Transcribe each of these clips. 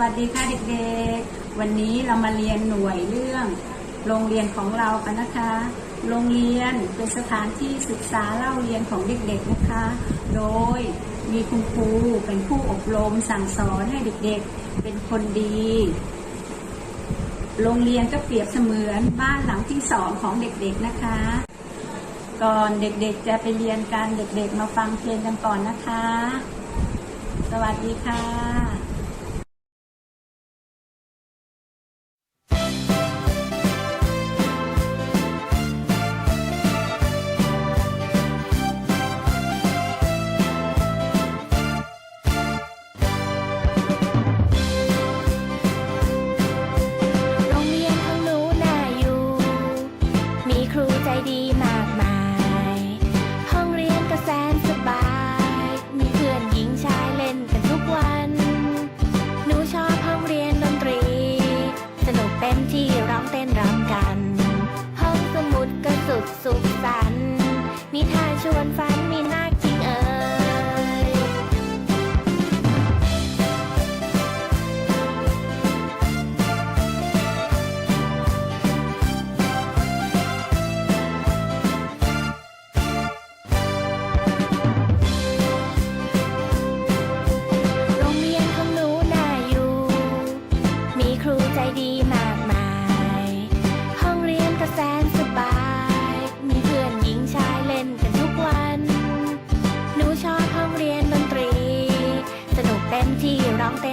วัสดีค่ะเด็กๆ วันนี้เรามาเรียนหน่วยเรื่อง โรงเรียนของเรากันนะคะ โรงเรียนเป็นสถานที่ศึกษาเล่าเรียนของเด็กๆนะคะ โดยมีคุณครูเป็นผู้อบรมสั่งสอนให้เด็กๆ เป็นคนดี โรงเรียนก็เปรียบเสมือนบ้านหลังที่สองของเด็กๆนะคะ ก่อนเด็กๆจะไปเรียนกันเด็กๆ มาฟังเพลงกันก่อนนะคะ สวัสดีค่ะ ชวนฝัน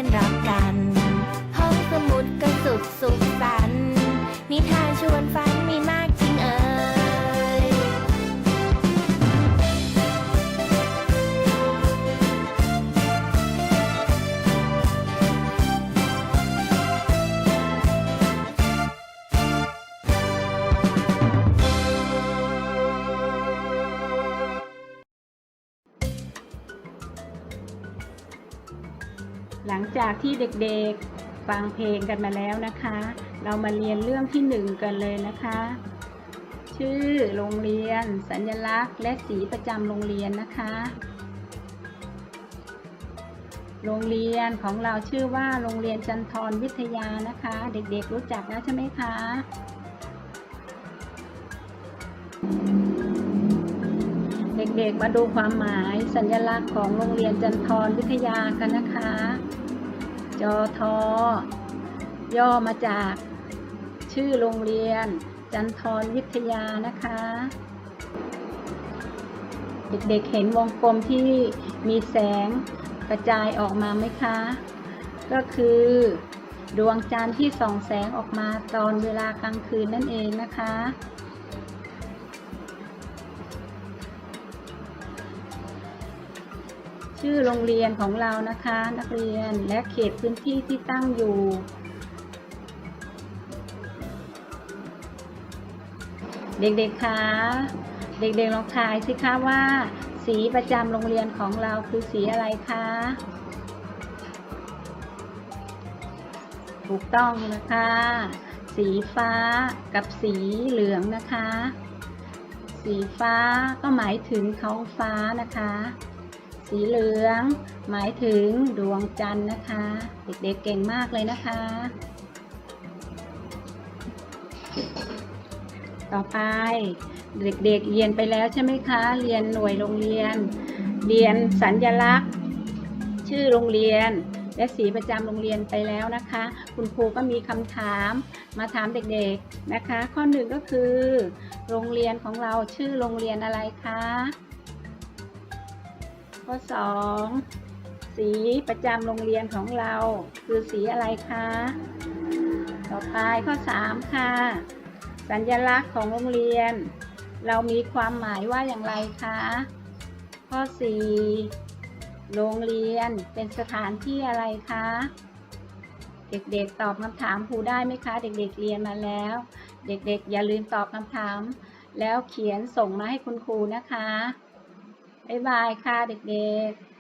นรักกัน หลังจากที่เด็กๆฟังเพลงกันมาแล้วนะคะ เรามาเรียนเรื่องที่หนึ่งกันเลยนะคะ ชื่อโรงเรียน สัญลักษณ์ และสีประจำโรงเรียนนะคะ โรงเรียนของเราชื่อว่าโรงเรียนจันทรวิทยานะคะ เด็กๆรู้จักแล้วใช่ไหมคะ เด็กๆ มาดูความหมายสัญลักษณ์ของโรงเรียนจันทรวิทยากันนะคะ จอทอย่อมาจาก ชื่อโรงเรียน จันทรวิทยานะคะ เด็กๆเห็นวงกลมที่มีแสงกระจายออกมาไหมคะ ก็คือ ดวงจันทร์ที่ส่องแสงออกมาตอนเวลากลางคืนนั่นเองนะคะ ชื่อโรงเรียนของเรานะคะ นักเรียนและเขตพื้นที่ที่ตั้งอยู่ เด็กๆคะเด็กๆลองทายสิคะว่า สีประจำโรงเรียนของเราคือสีอะไรคะถูกต้องนะคะ สีฟ้ากับสีเหลืองนะคะ สีฟ้าก็หมายถึงท้องฟ้านะคะ สีเหลือง หมายถึงดวงจันทร์นะคะ เด็กๆเก่งมากเลยนะคะ ต่อไปเด็กๆเรียนไปแล้วใช่ไหมคะ เรียนหน่วยโรงเรียน เรียนสัญลักษณ์ ชื่อโรงเรียน และสีประจำโรงเรียนไปแล้วนะคะ คุณครูก็มีคำถามมาถามเด็กๆนะคะ ข้อหนึ่งก็คือ โรงเรียนของเราชื่อโรงเรียนอะไรคะ ข้อ 2 สีประจำโรงเรียนของเรา คือสีอะไรคะ ต่อไปข้อ 3 ค่ะ สัญลักษณ์ของโรงเรียน เรามีความหมายว่าอย่างไรคะ ข้อ 4 โรงเรียนเป็นสถานที่อะไรคะเด็กๆ ตอบคำถามครูได้ไหมคะ เด็กๆ เรียนมาแล้ว เด็กๆ อย่าลืมตอบคำถาม แล้วเขียนส่งมาให้คุณครูนะคะ บ๊ายบายค่ะเด็กๆ